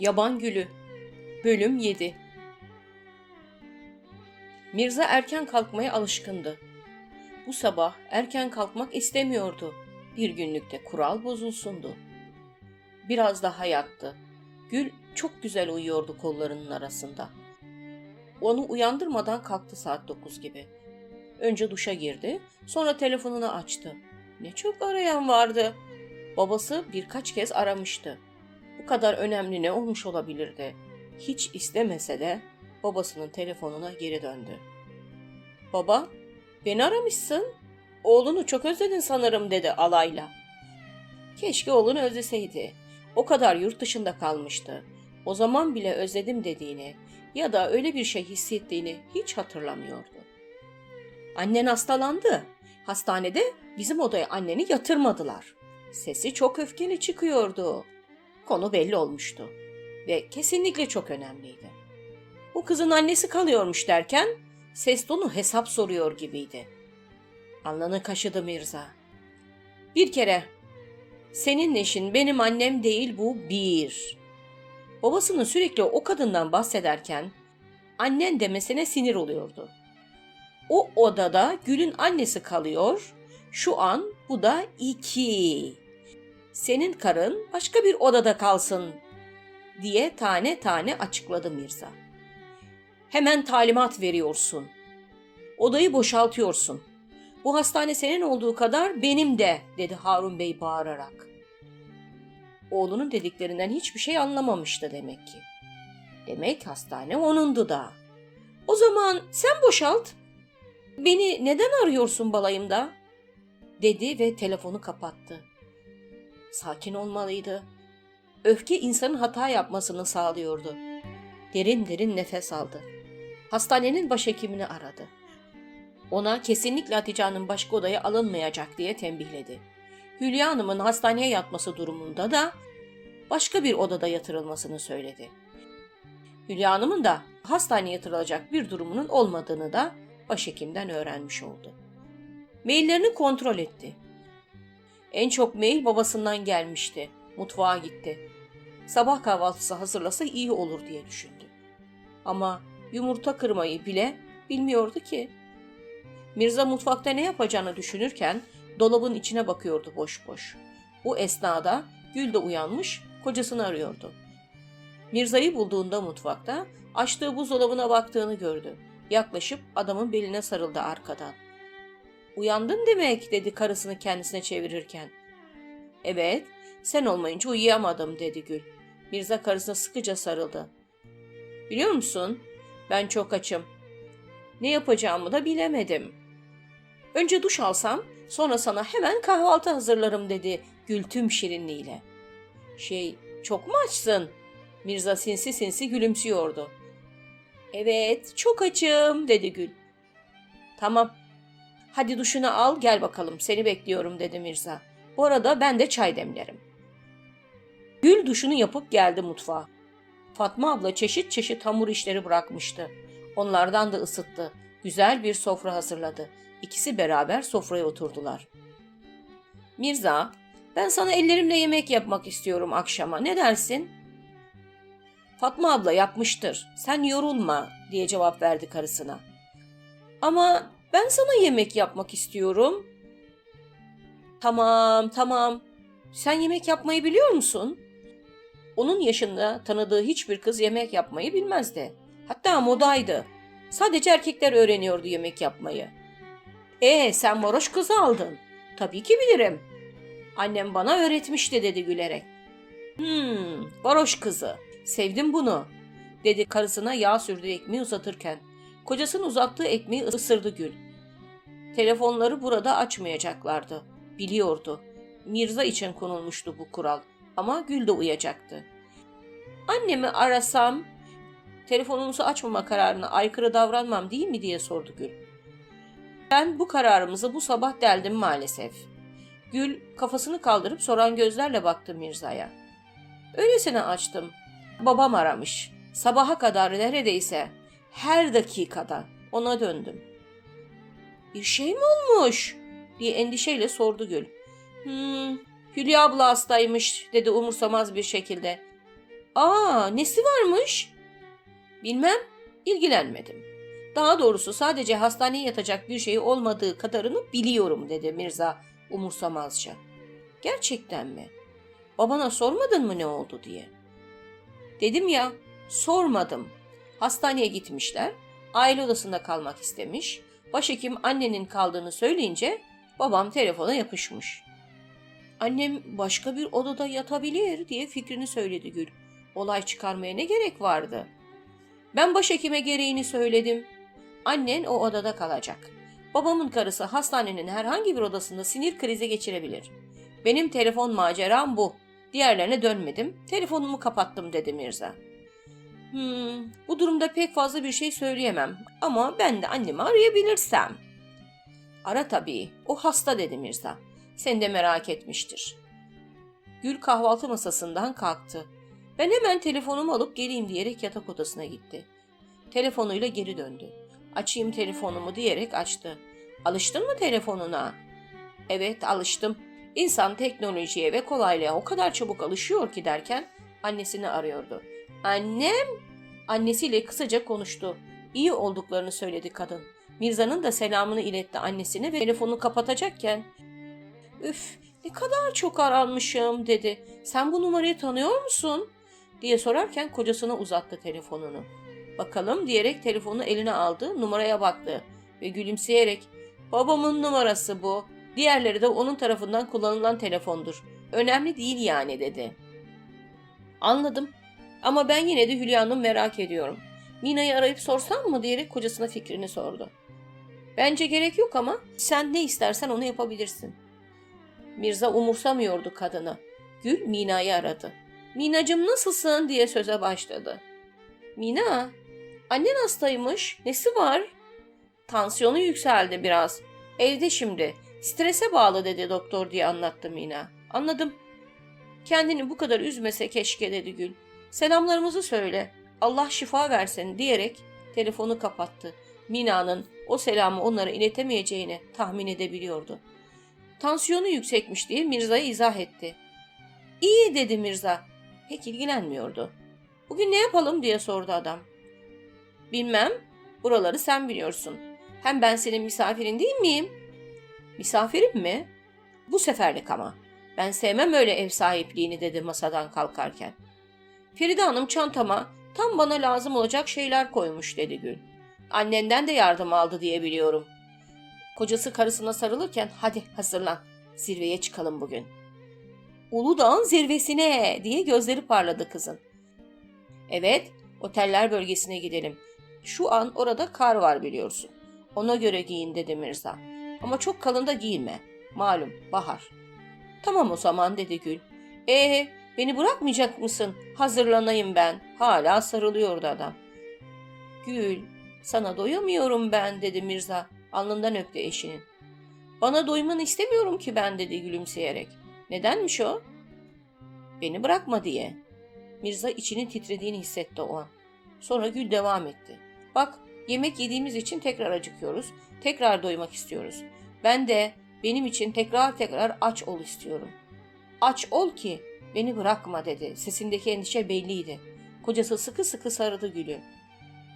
Yaban Gülü Bölüm 7 Mirza erken kalkmaya alışkındı. Bu sabah erken kalkmak istemiyordu. Bir günlükte kural bozulsundu. Biraz daha yattı. Gül çok güzel uyuyordu kollarının arasında. Onu uyandırmadan kalktı saat 9 gibi. Önce duşa girdi, sonra telefonunu açtı. Ne çok arayan vardı. Babası birkaç kez aramıştı. Bu kadar önemli ne olmuş olabilirdi? Hiç istemese de babasının telefonuna geri döndü. Baba, beni aramışsın. Oğlunu çok özledin sanırım dedi alayla. Keşke oğlunu özleseydi. O kadar yurt dışında kalmıştı. O zaman bile özledim dediğini ya da öyle bir şey hissettiğini hiç hatırlamıyordu. Annen hastalandı. Hastanede bizim odaya anneni yatırmadılar. Sesi çok öfkeli çıkıyordu. Konu belli olmuştu ve kesinlikle çok önemliydi. Bu kızın annesi kalıyormuş derken ses tonu hesap soruyor gibiydi. Alnını kaşıdı Mirza. Bir kere senin eşin benim annem değil bu bir. Babasının sürekli o kadından bahsederken annen demesine sinir oluyordu. O odada Gül'ün annesi kalıyor. Şu an bu da iki. Senin karın başka bir odada kalsın diye tane tane açıkladı Mirza. Hemen talimat veriyorsun. Odayı boşaltıyorsun. Bu hastane senin olduğu kadar benim de dedi Harun Bey bağırarak. Oğlunun dediklerinden hiçbir şey anlamamıştı demek ki. Demek hastane onundu da. O zaman sen boşalt. Beni neden arıyorsun balayımda? dedi ve telefonu kapattı. Sakin olmalıydı. Öfke insanın hata yapmasını sağlıyordu. Derin derin nefes aldı. Hastanenin başhekimini aradı. Ona kesinlikle Hatice Hanım başka odaya alınmayacak diye tembihledi. Hülya Hanım'ın hastaneye yatması durumunda da başka bir odada yatırılmasını söyledi. Hülya Hanım'ın da hastaneye yatırılacak bir durumunun olmadığını da başhekimden öğrenmiş oldu. Maillerini kontrol etti. En çok mail babasından gelmişti. Mutfağa gitti. Sabah kahvaltısı hazırlasa iyi olur diye düşündü. Ama yumurta kırmayı bile bilmiyordu ki. Mirza mutfakta ne yapacağını düşünürken dolabın içine bakıyordu boş boş. Bu esnada Gül de uyanmış, kocasını arıyordu. Mirza'yı bulduğunda mutfakta açtığı buzdolabına baktığını gördü. Yaklaşıp adamın beline sarıldı arkadan. Uyandın demek dedi karısını kendisine çevirirken. Evet, sen olmayınca uyuyamadım dedi Gül. Mirza karısına sıkıca sarıldı. Biliyor musun? Ben çok açım. Ne yapacağımı da bilemedim. Önce duş alsam, sonra sana hemen kahvaltı hazırlarım dedi Gül tüm şirinliğiyle. Şey, çok mu açsın? Mirza sinsi sinsi gülümsüyordu. Evet, çok açım dedi Gül. Tamam, hadi duşunu al gel bakalım seni bekliyorum dedi Mirza. Bu arada ben de çay demlerim. Gül duşunu yapıp geldi mutfağa. Fatma abla çeşit çeşit hamur işleri bırakmıştı. Onlardan da ısıttı. Güzel bir sofra hazırladı. İkisi beraber sofraya oturdular. Mirza, ben sana ellerimle yemek yapmak istiyorum akşama. Ne dersin? Fatma abla yapmıştır. Sen yorulma diye cevap verdi karısına. Ama ben sana yemek yapmak istiyorum. Tamam, tamam. Sen yemek yapmayı biliyor musun? Onun yaşında tanıdığı hiçbir kız yemek yapmayı bilmezdi. Hatta modaydı. Sadece erkekler öğreniyordu yemek yapmayı. Ee sen varoş kızı aldın. Tabii ki bilirim. Annem bana öğretmişti dedi gülerek. Hmm, varoş kızı. Sevdim bunu. Dedi karısına yağ sürdüğü ekmeği uzatırken. Kocasının uzattığı ekmeği ısırdı Gül. Telefonları burada açmayacaklardı. Biliyordu. Mirza için konulmuştu bu kural. Ama Gül de uyacaktı. Annemi arasam telefonumuzu açmama kararına aykırı davranmam değil mi diye sordu Gül. Ben bu kararımızı bu sabah deldim maalesef. Gül kafasını kaldırıp soran gözlerle baktı Mirza'ya. Öylesine açtım. Babam aramış. Sabaha kadar neredeyse her dakikada ona döndüm. Bir şey mi olmuş? diye endişeyle sordu Gül. Hmm, Hülya abla hastaymış dedi umursamaz bir şekilde. Aa nesi varmış? Bilmem, ilgilenmedim. Daha doğrusu sadece hastaneye yatacak bir şey olmadığı kadarını biliyorum dedi Mirza umursamazca. Gerçekten mi? Babana sormadın mı ne oldu diye. Dedim ya, sormadım. Hastaneye gitmişler. Aile odasında kalmak istemiş. Başhekim annenin kaldığını söyleyince babam telefona yapışmış. Annem başka bir odada yatabilir diye fikrini söyledi Gül. Olay çıkarmaya ne gerek vardı? Ben başhekime gereğini söyledim. Annen o odada kalacak. Babamın karısı hastanenin herhangi bir odasında sinir krizi geçirebilir. Benim telefon maceram bu. Diğerlerine dönmedim. Telefonumu kapattım dedi Mirza. Hmm, bu durumda pek fazla bir şey söyleyemem ama ben de annemi arayabilirsem. Ara tabii. O hasta dedi Mirza. Sen de merak etmiştir. Gül kahvaltı masasından kalktı. Ben hemen telefonumu alıp geleyim diyerek yatak odasına gitti. Telefonuyla geri döndü. Açayım telefonumu diyerek açtı. Alıştın mı telefonuna? Evet alıştım. İnsan teknolojiye ve kolaylığa o kadar çabuk alışıyor ki derken annesini arıyordu. Annem? Annesiyle kısaca konuştu. İyi olduklarını söyledi kadın. Mirza'nın da selamını iletti annesine ve telefonu kapatacakken Üf ne kadar çok aranmışım dedi. Sen bu numarayı tanıyor musun? diye sorarken kocasına uzattı telefonunu. Bakalım diyerek telefonu eline aldı, numaraya baktı ve gülümseyerek babamın numarası bu. Diğerleri de onun tarafından kullanılan telefondur. Önemli değil yani dedi. Anladım ama ben yine de Hülya'nın merak ediyorum. Mina'yı arayıp sorsam mı diyerek kocasına fikrini sordu. Bence gerek yok ama sen ne istersen onu yapabilirsin. Mirza umursamıyordu kadını. Gül Mina'yı aradı. Minacım nasılsın diye söze başladı. Mina, annen hastaymış. Nesi var? Tansiyonu yükseldi biraz. Evde şimdi. Strese bağlı dedi doktor diye anlattı Mina. Anladım. Kendini bu kadar üzmese keşke dedi Gül. Selamlarımızı söyle. Allah şifa versin diyerek telefonu kapattı. Mina'nın o selamı onlara iletemeyeceğini tahmin edebiliyordu. Tansiyonu yüksekmiş diye Mirza'ya izah etti. İyi dedi Mirza. Pek ilgilenmiyordu. Bugün ne yapalım diye sordu adam. Bilmem. Buraları sen biliyorsun. Hem ben senin misafirin değil miyim? Misafirim mi? Bu seferlik ama. Ben sevmem öyle ev sahipliğini dedi masadan kalkarken. Feride Hanım çantama tam bana lazım olacak şeyler koymuş dedi Gül. Annenden de yardım aldı diye biliyorum. Kocası karısına sarılırken hadi hazırlan zirveye çıkalım bugün. Uludağ'ın zirvesine diye gözleri parladı kızın. Evet oteller bölgesine gidelim. Şu an orada kar var biliyorsun. Ona göre giyin dedi Mirza. Ama çok kalın da giyme. Malum bahar. Tamam o zaman dedi Gül. Ee beni bırakmayacak mısın? Hazırlanayım ben. Hala sarılıyordu adam. Gül sana doyamıyorum ben dedi Mirza. Alnından öptü eşinin. Bana doymanı istemiyorum ki ben dedi gülümseyerek. Nedenmiş o? Beni bırakma diye. Mirza içinin titrediğini hissetti o an. Sonra Gül devam etti. Bak yemek yediğimiz için tekrar acıkıyoruz. Tekrar doymak istiyoruz. Ben de benim için tekrar tekrar aç ol istiyorum. Aç ol ki beni bırakma dedi. Sesindeki endişe belliydi. Kocası sıkı sıkı sarıdı Gül'ü.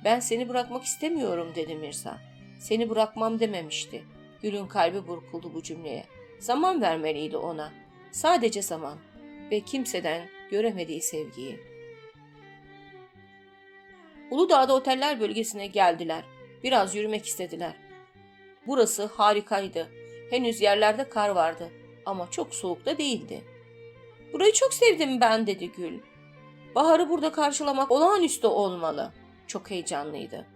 Ben seni bırakmak istemiyorum dedi Mirza. Seni bırakmam dememişti. Gül'ün kalbi burkuldu bu cümleye. Zaman vermeliydi ona. Sadece zaman ve kimseden göremediği sevgiyi. Uludağ'da oteller bölgesine geldiler. Biraz yürümek istediler. Burası harikaydı. Henüz yerlerde kar vardı ama çok soğuk da değildi. Burayı çok sevdim ben dedi Gül. Baharı burada karşılamak olağanüstü olmalı. Çok heyecanlıydı.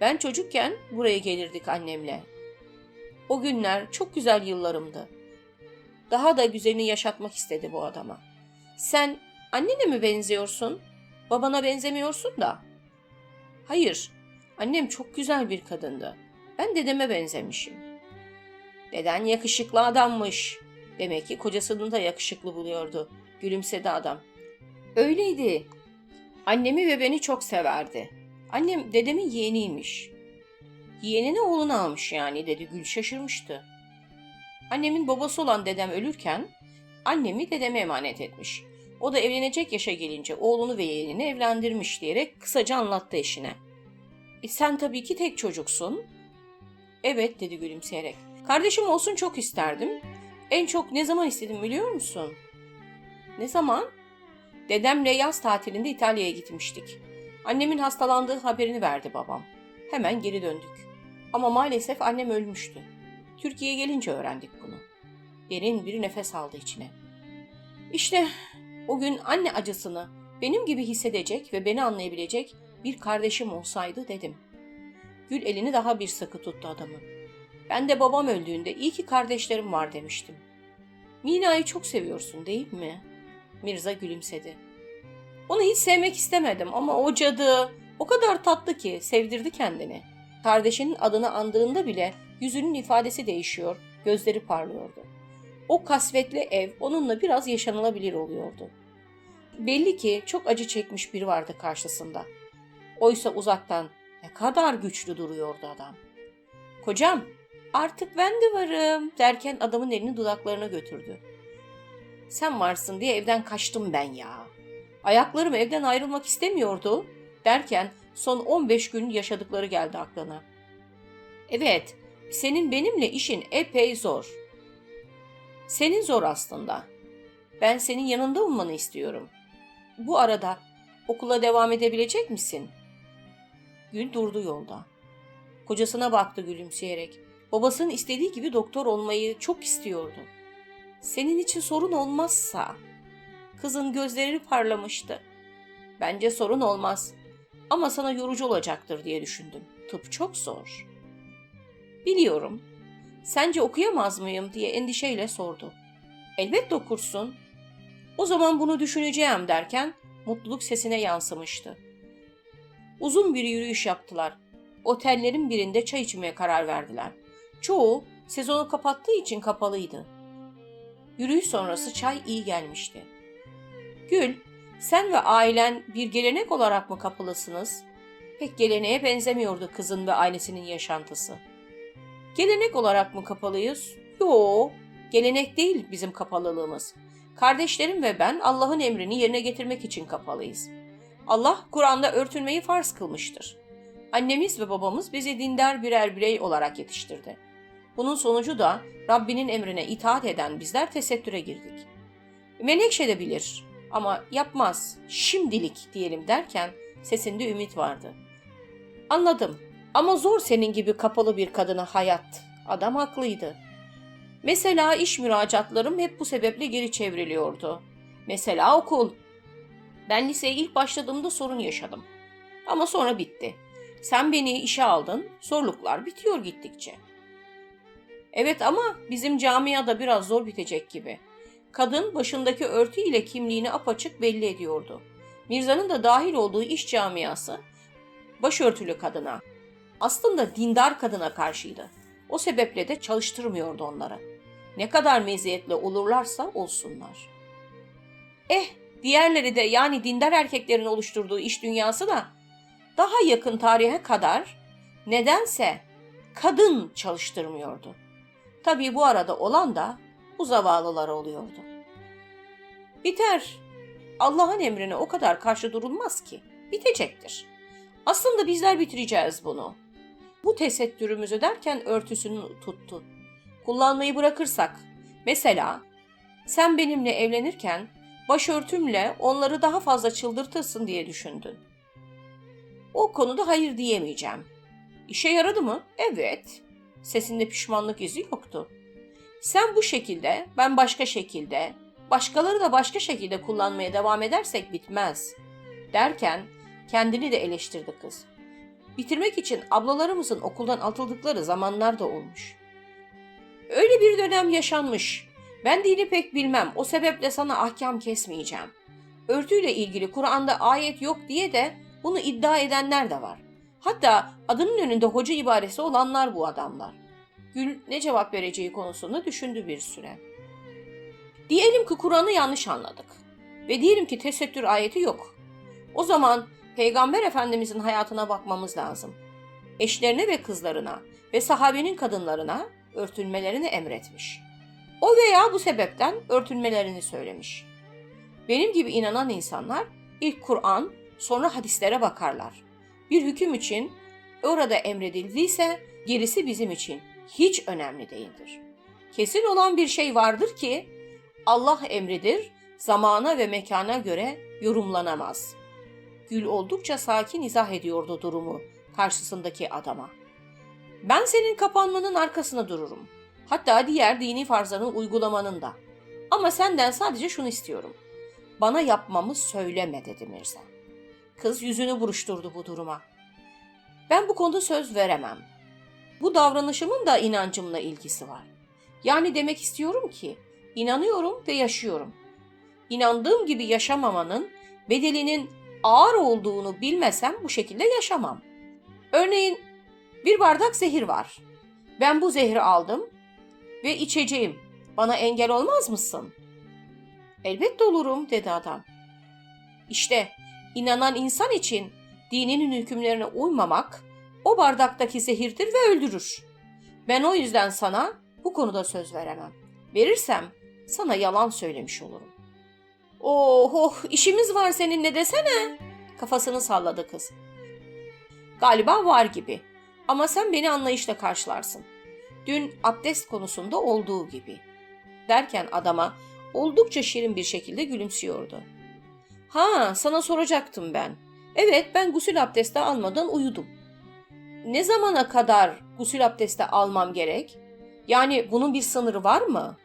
Ben çocukken buraya gelirdik annemle. O günler çok güzel yıllarımdı. Daha da güzelini yaşatmak istedi bu adama. Sen annene mi benziyorsun? Babana benzemiyorsun da. Hayır, annem çok güzel bir kadındı. Ben dedeme benzemişim. Deden yakışıklı adammış. Demek ki kocasını da yakışıklı buluyordu. Gülümsedi adam. Öyleydi. Annemi ve beni çok severdi. Annem dedemin yeğeniymiş. Yeğenini oğlunu almış yani dedi Gül şaşırmıştı. Annemin babası olan dedem ölürken annemi dedeme emanet etmiş. O da evlenecek yaşa gelince oğlunu ve yeğenini evlendirmiş diyerek kısaca anlattı eşine. E sen tabii ki tek çocuksun. Evet dedi gülümseyerek. Kardeşim olsun çok isterdim. En çok ne zaman istedim biliyor musun? Ne zaman? Dedemle yaz tatilinde İtalya'ya gitmiştik. Annemin hastalandığı haberini verdi babam. Hemen geri döndük. Ama maalesef annem ölmüştü. Türkiye'ye gelince öğrendik bunu. Derin bir nefes aldı içine. İşte o gün anne acısını benim gibi hissedecek ve beni anlayabilecek bir kardeşim olsaydı dedim. Gül elini daha bir sıkı tuttu adamın. Ben de babam öldüğünde iyi ki kardeşlerim var demiştim. Mina'yı çok seviyorsun değil mi? Mirza gülümsedi. Onu hiç sevmek istemedim ama o cadı o kadar tatlı ki sevdirdi kendini. Kardeşinin adını andığında bile yüzünün ifadesi değişiyor, gözleri parlıyordu. O kasvetli ev onunla biraz yaşanılabilir oluyordu. Belli ki çok acı çekmiş biri vardı karşısında. Oysa uzaktan ne kadar güçlü duruyordu adam. Kocam, artık ben de varım derken adamın elini dudaklarına götürdü. Sen varsın diye evden kaçtım ben ya. Ayaklarım evden ayrılmak istemiyordu derken son 15 gün yaşadıkları geldi aklına. Evet, senin benimle işin epey zor. Senin zor aslında. Ben senin yanında olmanı istiyorum. Bu arada okula devam edebilecek misin? Gül durdu yolda. Kocasına baktı gülümseyerek. Babasının istediği gibi doktor olmayı çok istiyordu. Senin için sorun olmazsa. Kızın gözleri parlamıştı. Bence sorun olmaz. Ama sana yorucu olacaktır diye düşündüm. Tıp çok zor. Biliyorum. Sence okuyamaz mıyım diye endişeyle sordu. Elbette okursun. O zaman bunu düşüneceğim derken mutluluk sesine yansımıştı. Uzun bir yürüyüş yaptılar. Otellerin birinde çay içmeye karar verdiler. Çoğu sezonu kapattığı için kapalıydı. Yürüyüş sonrası çay iyi gelmişti. Gül, sen ve ailen bir gelenek olarak mı kapalısınız? Pek geleneğe benzemiyordu kızın ve ailesinin yaşantısı. Gelenek olarak mı kapalıyız? Yo, gelenek değil bizim kapalılığımız. Kardeşlerim ve ben Allah'ın emrini yerine getirmek için kapalıyız. Allah Kur'an'da örtünmeyi farz kılmıştır. Annemiz ve babamız bizi dindar birer birey olarak yetiştirdi. Bunun sonucu da Rabbinin emrine itaat eden bizler tesettüre girdik. Menekşe de bilir ama yapmaz, şimdilik diyelim derken sesinde ümit vardı. Anladım ama zor senin gibi kapalı bir kadına hayat. Adam haklıydı. Mesela iş müracaatlarım hep bu sebeple geri çevriliyordu. Mesela okul. Ben liseye ilk başladığımda sorun yaşadım. Ama sonra bitti. Sen beni işe aldın, zorluklar bitiyor gittikçe. Evet ama bizim camiada biraz zor bitecek gibi. Kadın başındaki örtü ile kimliğini apaçık belli ediyordu. Mirza'nın da dahil olduğu iş camiası başörtülü kadına, aslında dindar kadına karşıydı. O sebeple de çalıştırmıyordu onları. Ne kadar meziyetli olurlarsa olsunlar. Eh, diğerleri de yani dindar erkeklerin oluşturduğu iş dünyası da daha yakın tarihe kadar nedense kadın çalıştırmıyordu. Tabii bu arada olan da bu zavallılar oluyordu. Biter. Allah'ın emrine o kadar karşı durulmaz ki. Bitecektir. Aslında bizler bitireceğiz bunu. Bu tesettürümüzü derken örtüsünü tuttu. Kullanmayı bırakırsak, mesela sen benimle evlenirken başörtümle onları daha fazla çıldırtırsın diye düşündün. O konuda hayır diyemeyeceğim. İşe yaradı mı? Evet. Sesinde pişmanlık izi yoktu. Sen bu şekilde, ben başka şekilde, başkaları da başka şekilde kullanmaya devam edersek bitmez. Derken kendini de eleştirdi kız. Bitirmek için ablalarımızın okuldan atıldıkları zamanlar da olmuş. Öyle bir dönem yaşanmış. Ben dini pek bilmem. O sebeple sana ahkam kesmeyeceğim. Örtüyle ilgili Kur'an'da ayet yok diye de bunu iddia edenler de var. Hatta adının önünde hoca ibaresi olanlar bu adamlar. Gül ne cevap vereceği konusunda düşündü bir süre. Diyelim ki Kur'an'ı yanlış anladık. Ve diyelim ki tesettür ayeti yok. O zaman Peygamber Efendimizin hayatına bakmamız lazım. Eşlerine ve kızlarına ve sahabenin kadınlarına örtünmelerini emretmiş. O veya bu sebepten örtünmelerini söylemiş. Benim gibi inanan insanlar ilk Kur'an, sonra hadislere bakarlar. Bir hüküm için orada emredildiyse gerisi bizim için hiç önemli değildir. Kesin olan bir şey vardır ki Allah emridir, zamana ve mekana göre yorumlanamaz. Gül oldukça sakin izah ediyordu durumu karşısındaki adama. Ben senin kapanmanın arkasına dururum. Hatta diğer dini farzların uygulamanın da. Ama senden sadece şunu istiyorum. Bana yapmamı söyleme dedi Mirza. Kız yüzünü buruşturdu bu duruma. Ben bu konuda söz veremem. Bu davranışımın da inancımla ilgisi var. Yani demek istiyorum ki inanıyorum ve yaşıyorum. İnandığım gibi yaşamamanın bedelinin ağır olduğunu bilmesem bu şekilde yaşamam. Örneğin bir bardak zehir var. Ben bu zehri aldım ve içeceğim. Bana engel olmaz mısın? Elbette olurum dedi adam. İşte inanan insan için dininin hükümlerine uymamak o bardaktaki zehirdir ve öldürür. Ben o yüzden sana bu konuda söz veremem. Verirsem sana yalan söylemiş olurum. Oh oh işimiz var seninle desene. Kafasını salladı kız. Galiba var gibi. Ama sen beni anlayışla karşılarsın. Dün abdest konusunda olduğu gibi. Derken adama oldukça şirin bir şekilde gülümsüyordu. Ha, sana soracaktım ben. Evet, ben gusül abdesti almadan uyudum. Ne zamana kadar gusül abdesti almam gerek? Yani bunun bir sınırı var mı?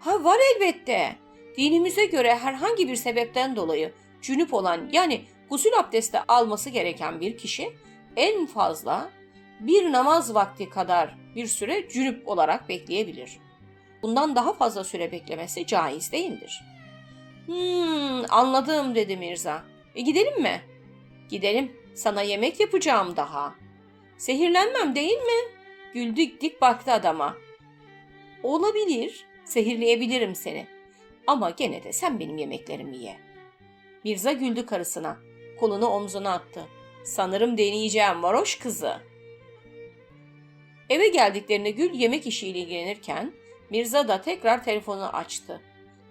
Ha var elbette. Dinimize göre herhangi bir sebepten dolayı cünüp olan yani gusül abdesti alması gereken bir kişi en fazla bir namaz vakti kadar bir süre cünüp olarak bekleyebilir. Bundan daha fazla süre beklemesi caiz değildir. Hmm, anladım dedi Mirza. E gidelim mi? Gidelim. Sana yemek yapacağım daha. Sehirlenmem değil mi? Güldük dik baktı adama. Olabilir. Sehirleyebilirim seni. Ama gene de sen benim yemeklerimi ye. Mirza güldü karısına. Kolunu omzuna attı. Sanırım deneyeceğim varoş kızı. Eve geldiklerinde Gül yemek işiyle ilgilenirken Mirza da tekrar telefonunu açtı.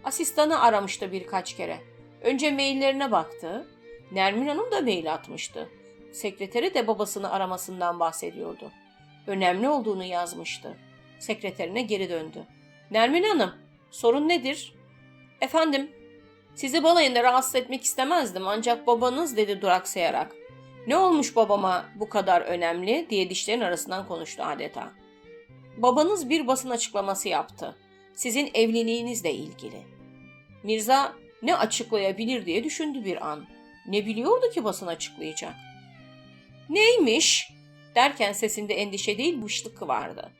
Asistanı aramıştı birkaç kere. Önce maillerine baktı. Nermin Hanım da mail atmıştı. Sekreteri de babasını aramasından bahsediyordu. Önemli olduğunu yazmıştı. Sekreterine geri döndü. Nermin Hanım, sorun nedir? Efendim, sizi balayında rahatsız etmek istemezdim ancak babanız dedi duraksayarak. Ne olmuş babama bu kadar önemli diye dişlerin arasından konuştu adeta. Babanız bir basın açıklaması yaptı. Sizin evliliğinizle ilgili. Mirza ne açıklayabilir diye düşündü bir an. Ne biliyordu ki basın açıklayacak? Neymiş? Derken sesinde endişe değil bışlık vardı.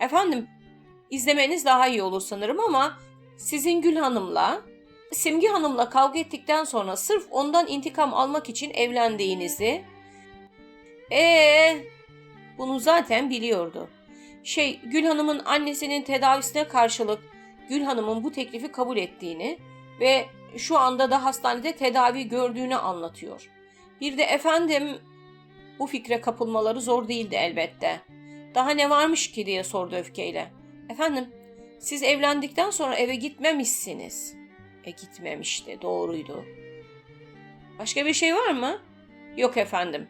Efendim, izlemeniz daha iyi olur sanırım ama sizin Gül Hanım'la, Simge Hanım'la kavga ettikten sonra sırf ondan intikam almak için evlendiğinizi... Ee, bunu zaten biliyordu. Şey, Gül Hanım'ın annesinin tedavisine karşılık Gül Hanım'ın bu teklifi kabul ettiğini ve şu anda da hastanede tedavi gördüğünü anlatıyor. Bir de efendim bu fikre kapılmaları zor değildi elbette. Daha ne varmış ki diye sordu öfkeyle. Efendim siz evlendikten sonra eve gitmemişsiniz. E gitmemişti doğruydu. Başka bir şey var mı? Yok efendim.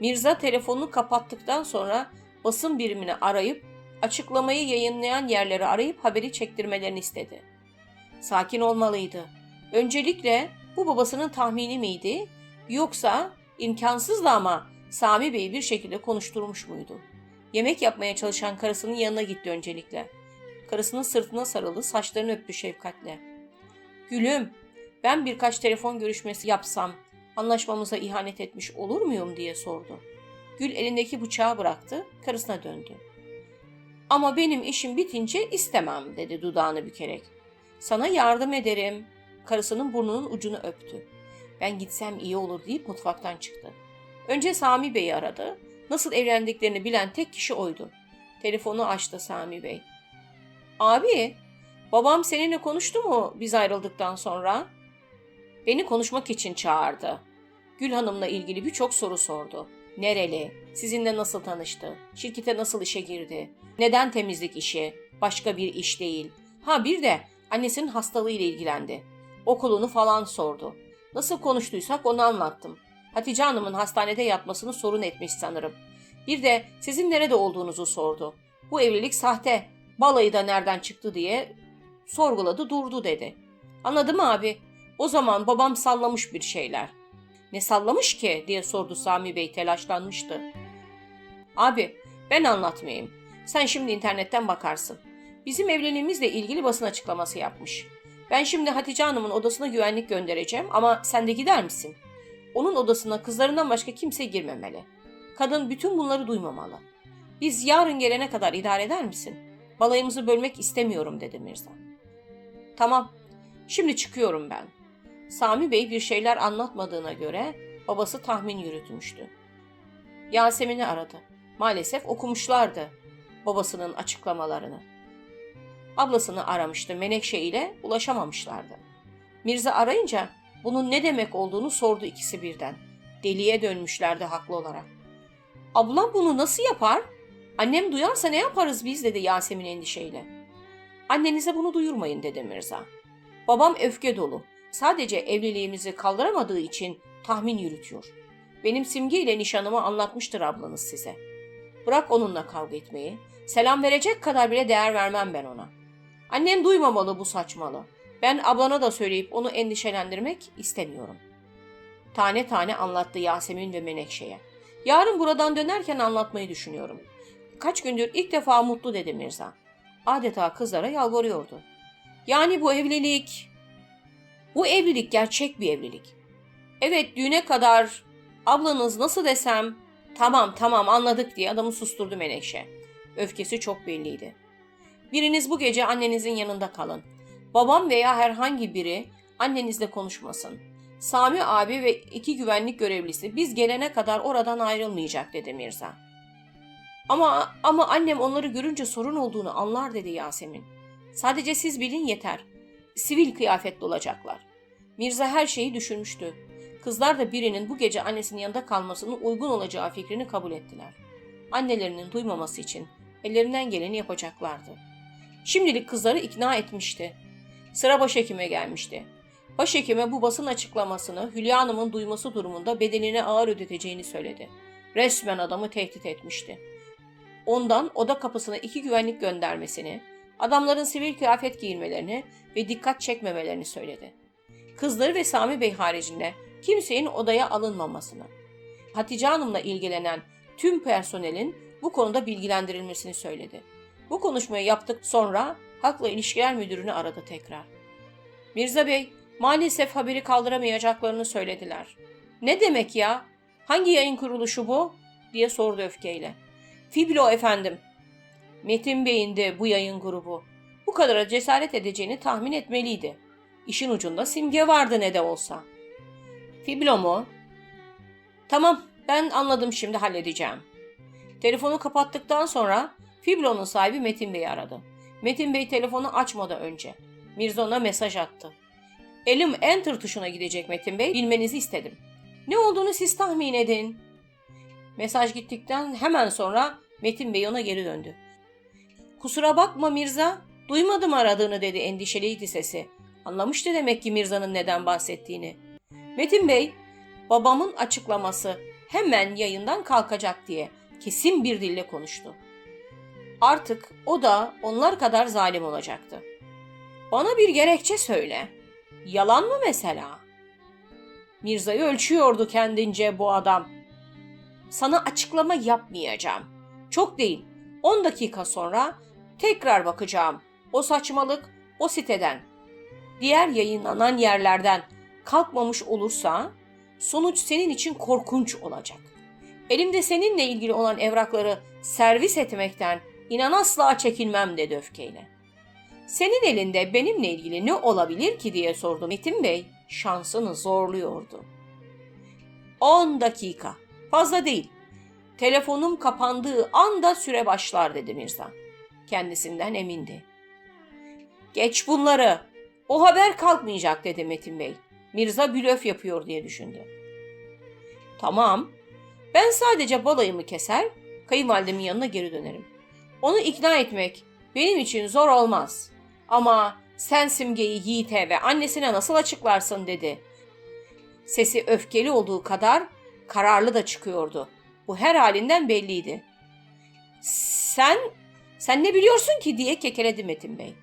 Mirza telefonunu kapattıktan sonra basın birimini arayıp açıklamayı yayınlayan yerleri arayıp haberi çektirmelerini istedi. Sakin olmalıydı. Öncelikle bu babasının tahmini miydi yoksa imkansızdı ama Sami Bey'i bir şekilde konuşturmuş muydu? Yemek yapmaya çalışan karısının yanına gitti öncelikle. Karısının sırtına sarıldı, saçlarını öptü şefkatle. Gülüm, ben birkaç telefon görüşmesi yapsam anlaşmamıza ihanet etmiş olur muyum diye sordu. Gül elindeki bıçağı bıraktı, karısına döndü. Ama benim işim bitince istemem dedi dudağını bükerek. Sana yardım ederim. Karısının burnunun ucunu öptü. Ben gitsem iyi olur deyip mutfaktan çıktı. Önce Sami Bey'i aradı. Nasıl evlendiklerini bilen tek kişi oydu. Telefonu açtı Sami Bey. Abi, babam seninle konuştu mu biz ayrıldıktan sonra? Beni konuşmak için çağırdı. Gül Hanım'la ilgili birçok soru sordu. Nereli? Sizinle nasıl tanıştı? Şirkete nasıl işe girdi? Neden temizlik işi? Başka bir iş değil. Ha bir de annesinin hastalığıyla ilgilendi. Okulunu falan sordu. Nasıl konuştuysak onu anlattım. Hatice Hanım'ın hastanede yatmasını sorun etmiş sanırım. Bir de sizin nerede olduğunuzu sordu. Bu evlilik sahte. Balayı da nereden çıktı diye sorguladı durdu dedi. Anladın mı abi? O zaman babam sallamış bir şeyler. Ne sallamış ki diye sordu Sami Bey telaşlanmıştı. Abi ben anlatmayayım. Sen şimdi internetten bakarsın. Bizim evliliğimizle ilgili basın açıklaması yapmış. Ben şimdi Hatice Hanım'ın odasına güvenlik göndereceğim ama sen de gider misin? Onun odasına kızlarından başka kimse girmemeli. Kadın bütün bunları duymamalı. Biz yarın gelene kadar idare eder misin? Balayımızı bölmek istemiyorum dedi Mirza. Tamam, şimdi çıkıyorum ben. Sami Bey bir şeyler anlatmadığına göre babası tahmin yürütmüştü. Yasemin'i aradı. Maalesef okumuşlardı babasının açıklamalarını. Ablasını aramıştı Menekşe ile ulaşamamışlardı. Mirza arayınca bunun ne demek olduğunu sordu ikisi birden. Deliye dönmüşlerdi haklı olarak. Ablam bunu nasıl yapar? Annem duyarsa ne yaparız biz dedi Yasemin endişeyle. Annenize bunu duyurmayın dedi Mirza. Babam öfke dolu. Sadece evliliğimizi kaldıramadığı için tahmin yürütüyor. Benim Simge ile nişanımı anlatmıştır ablanız size. Bırak onunla kavga etmeyi. Selam verecek kadar bile değer vermem ben ona. Annem duymamalı bu saçmalı. Ben ablana da söyleyip onu endişelendirmek istemiyorum. Tane tane anlattı Yasemin ve Menekşe'ye. Yarın buradan dönerken anlatmayı düşünüyorum. Kaç gündür ilk defa mutlu dedi Mirza. Adeta kızlara yalvarıyordu. Yani bu evlilik... Bu evlilik gerçek bir evlilik. Evet düğüne kadar ablanız nasıl desem tamam tamam anladık diye adamı susturdu Menekşe. Öfkesi çok belliydi. Biriniz bu gece annenizin yanında kalın. Babam veya herhangi biri annenizle konuşmasın. Sami abi ve iki güvenlik görevlisi biz gelene kadar oradan ayrılmayacak dedi Mirza. Ama ama annem onları görünce sorun olduğunu anlar dedi Yasemin. Sadece siz bilin yeter. Sivil kıyafetli olacaklar. Mirza her şeyi düşünmüştü. Kızlar da birinin bu gece annesinin yanında kalmasının uygun olacağı fikrini kabul ettiler. Annelerinin duymaması için ellerinden geleni yapacaklardı. Şimdilik kızları ikna etmişti. Sıra başhekime gelmişti. Başhekime bu basın açıklamasını Hülya Hanım'ın duyması durumunda bedenine ağır ödeteceğini söyledi. Resmen adamı tehdit etmişti. Ondan oda kapısına iki güvenlik göndermesini, adamların sivil kıyafet giyinmelerini ve dikkat çekmemelerini söyledi. Kızları ve Sami Bey haricinde kimsenin odaya alınmamasını, Hatice Hanım'la ilgilenen tüm personelin bu konuda bilgilendirilmesini söyledi. Bu konuşmayı yaptık sonra Halkla İlişkiler Müdürünü aradı tekrar. Mirza Bey, maalesef haberi kaldıramayacaklarını söylediler. Ne demek ya? Hangi yayın kuruluşu bu? diye sordu öfkeyle. Fiblo efendim. Metin Bey'in de bu yayın grubu. Bu kadara cesaret edeceğini tahmin etmeliydi. İşin ucunda simge vardı ne de olsa. Fiblo mu? Tamam, ben anladım şimdi halledeceğim. Telefonu kapattıktan sonra Fiblo'nun sahibi Metin Bey'i aradı. Metin Bey telefonu açmadı önce. Mirza ona mesaj attı. Elim enter tuşuna gidecek Metin Bey. Bilmenizi istedim. Ne olduğunu siz tahmin edin. Mesaj gittikten hemen sonra Metin Bey ona geri döndü. Kusura bakma Mirza. Duymadım aradığını dedi endişeliydi sesi. Anlamıştı demek ki Mirza'nın neden bahsettiğini. Metin Bey, babamın açıklaması hemen yayından kalkacak diye kesin bir dille konuştu. Artık o da onlar kadar zalim olacaktı. Bana bir gerekçe söyle. Yalan mı mesela? Mirza'yı ölçüyordu kendince bu adam. Sana açıklama yapmayacağım. Çok değil. 10 dakika sonra tekrar bakacağım. O saçmalık o siteden. Diğer yayınlanan yerlerden kalkmamış olursa sonuç senin için korkunç olacak. Elimde seninle ilgili olan evrakları servis etmekten İnan asla çekilmem dedi öfkeyle. Senin elinde benimle ilgili ne olabilir ki diye sordu Metin Bey. Şansını zorluyordu. 10 dakika. Fazla değil. Telefonum kapandığı anda süre başlar dedi Mirza. Kendisinden emindi. Geç bunları. O haber kalkmayacak dedi Metin Bey. Mirza blöf yapıyor diye düşündü. Tamam. Ben sadece balayımı keser, kayınvalidemin yanına geri dönerim. Onu ikna etmek benim için zor olmaz. Ama sen Simge'yi Yiğit'e ve annesine nasıl açıklarsın dedi. Sesi öfkeli olduğu kadar kararlı da çıkıyordu. Bu her halinden belliydi. Sen, sen ne biliyorsun ki diye kekeledi Metin Bey.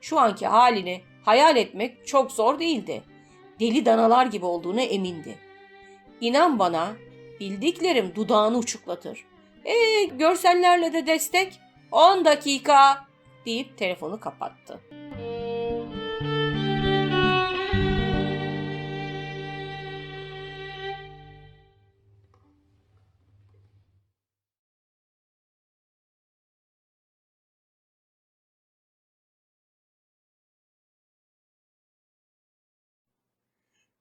Şu anki halini hayal etmek çok zor değildi. Deli danalar gibi olduğuna emindi. İnan bana bildiklerim dudağını uçuklatır. E görsellerle de destek. 10 dakika deyip telefonu kapattı.